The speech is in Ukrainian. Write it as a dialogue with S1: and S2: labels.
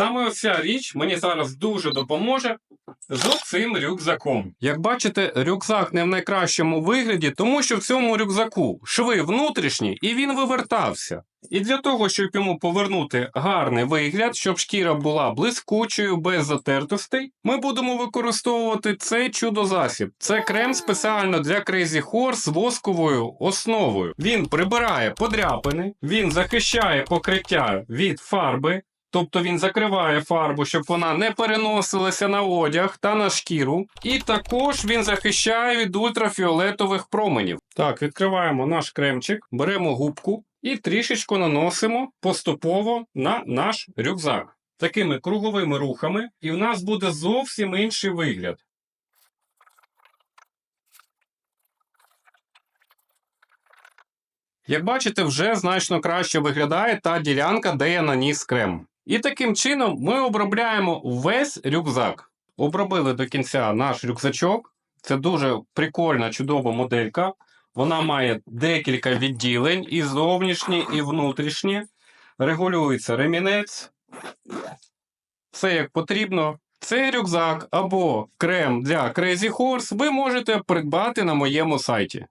S1: саме оця річ мені зараз дуже допоможе з цим рюкзаком. Як бачите, рюкзак не в найкращому вигляді, тому що в цьому рюкзаку шви внутрішні і він вивертався. І для того, щоб йому повернути гарний вигляд, щоб шкіра була блискучою, без затертостей, ми будемо використовувати цей чудо-засіб. Це крем спеціально для Crazy Horse з восковою основою. Він прибирає подряпини, він захищає покриття від фарби. Тобто він закриває фарбу, щоб вона не переносилася на одяг та на шкіру. І також він захищає від ультрафіолетових променів. Так, відкриваємо наш кремчик, беремо губку і трішечку наносимо поступово на наш рюкзак. Такими круговими рухами, і в нас буде зовсім інший вигляд. Як бачите, вже значно краще виглядає та ділянка, де я наніс крем. І таким чином ми обробляємо весь рюкзак. Обробили до кінця наш рюкзачок. Це дуже прикольна, чудова моделька. Вона має декілька відділень, і зовнішні, і внутрішні. Регулюється ремінець. Все як потрібно. Цей рюкзак або крем для Crazy Horse ви можете придбати на моєму сайті.